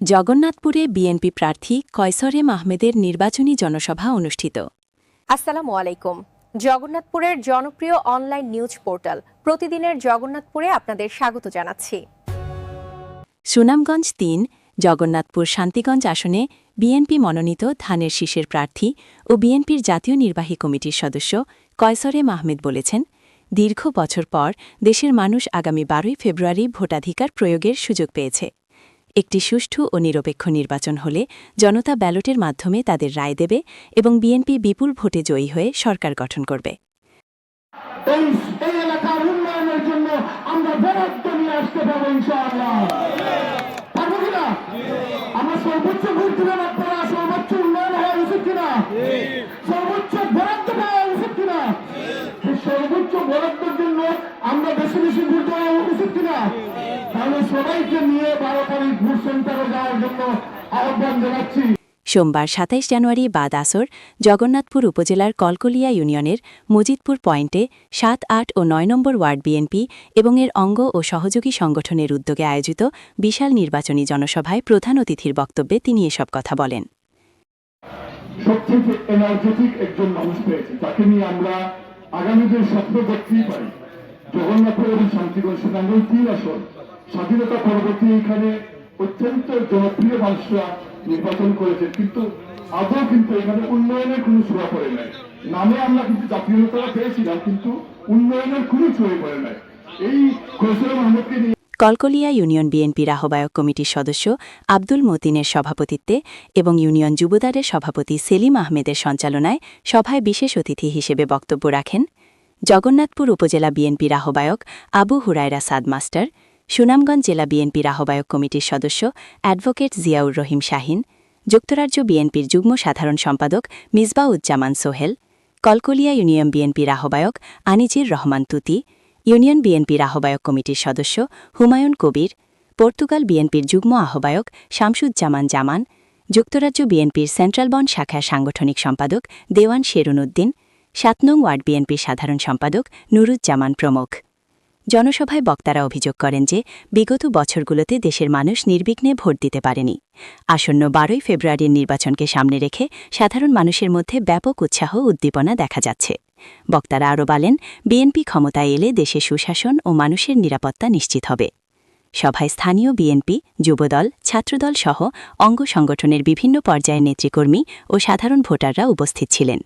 জগন্নাথপুরে BNP প্রার্থী কয়সরে মাহমেদের নির্বাচনী জনসভা অনুষ্ঠিত। আসসালামু আলাইকুম। জগন্নাথপুরের জনপ্রিয় অনলাইন নিউজ পোর্টাল প্রতিদিনের জগন্নাথপুরে আপনাদের স্বাগত জানাচ্ছি। সুনামগঞ্জ তিন জগন্নাথপুর শান্তিগঞ্জ আসনে বিএনপি মনোনীত ধানের শীষের প্রার্থী ও বিএনপির জাতীয় নির্বাহী কমিটির সদস্য কয়সরে মাহমেদ বলেছেন দীর্ঘ বছর পর দেশের মানুষ আগামী বারোই ফেব্রুয়ারি ভোটাধিকার প্রয়োগের সুযোগ পেয়েছে। একটি সুষ্ঠু ও নিরপেক্ষ নির্বাচন হলে জনতা ব্যালটের মাধ্যমে তাদের রায় দেবে এবং বিএনপি বিপুল ভোটে জয়ী হয়ে সরকার গঠন করবে। আমরা বেশি বেশি উচিত কিনা? তাহলে সবাইকে নিয়ে সেন্টারে যাওয়ার জন্য আহ্বান জানাচ্ছি। সোমবার সাতাইশ জানুয়ারি বাদ আসর জগন্নাথপুর উপজেলার কলকলিয়া ইউনিয়নের মজিদপুর পয়েন্টে সাত আট ও নয় নম্বর ওয়ার্ড বিএনপি এবং এর অঙ্গ ও সহযোগী সংগঠনের উদ্যোগে আয়োজিত বিশাল নির্বাচনী জনসভায় প্রধান অতিথির বক্তব্যে তিনি এসব কথা বলেন। সবচেয়ে এনার্জেটিক একজন মানুষ পেয়েছি তাকে নিয়ে আমরা আগামী দিন স্বপ্ন দেখতেই পারি জগন্নাথপুর এবং শান্তিগঞ্জ সুনামগঞ্জ তিন আসন স্বাধীনতা পরবর্তী এখানে অত্যন্ত জনপ্রিয় মানুষরা নির্বাচন করেছে। কিন্তু আদৌ কিন্তু এখানে উন্নয়নের কোনো ছোঁয়া পড়ে নাই। নামে আমরা কিন্তু জাতীয়তা পেয়েছিলাম, কিন্তু উন্নয়নের কোনো ছোঁয়া পড়ে নাই। এই খসরু মাহমুদকে নিয়ে কলকলিয়া ইউনিয়ন বিএনপির আহ্বায়ক কমিটির সদস্য আব্দুল মতিনের সভাপতিত্বে এবং ইউনিয়ন যুবদারের সভাপতি সেলিম আহমেদের সঞ্চালনায় সভায় বিশেষ অতিথি হিসেবে বক্তব্য রাখেন জগন্নাথপুর উপজেলা বিএনপির আহ্বায়ক আবু হুরায়রা সাদ মাস্টার সুনামগঞ্জ জেলা বিএনপির আহ্বায়ক কমিটির সদস্য অ্যাডভোকেট জিয়াউর রহিম শাহিন, যুক্তরাজ্য বিএনপির যুগ্ম সাধারণ সম্পাদক মিসবাউজ্জামান সোহেল, কলকলিয়া ইউনিয়ন বিএনপির আহ্বায়ক আনিজির রহমান তুতি, ইউনিয়ন বিএনপির আহ্বায়ক কমিটির সদস্য হুমায়ুন কবির, পর্তুগাল বিএনপির যুগ্ম আহ্বায়ক শামসুজ্জামান জামান, যুক্তরাজ্য বিএনপির সেন্ট্রাল বন শাখার সাংগঠনিক সম্পাদক দেওয়ান শেরুন উদ্দিন, সাত নং ওয়ার্ড বিএনপির সাধারণ সম্পাদক নুরুজ্জামান প্রমুখ। জনসভায় বক্তারা অভিযোগ করেন যে, বিগত বছরগুলোতে দেশের মানুষ নির্বিঘ্নে ভোট দিতে পারেনি। আসন্ন বারোই ফেব্রুয়ারির নির্বাচনকে সামনে রেখে সাধারণ মানুষের মধ্যে ব্যাপক উৎসাহ উদ্দীপনা দেখা যাচ্ছে। বক্তারা আরও বলেন, বিএনপি ক্ষমতায় এলে দেশে সুশাসন ও মানুষের নিরাপত্তা নিশ্চিত হবে। সভায় স্থানীয় বিএনপি, যুবদল, ছাত্রদল সহ অঙ্গ সংগঠনের বিভিন্ন পর্যায়ের নেতৃকর্মী ও সাধারণ ভোটাররা উপস্থিত ছিলেন।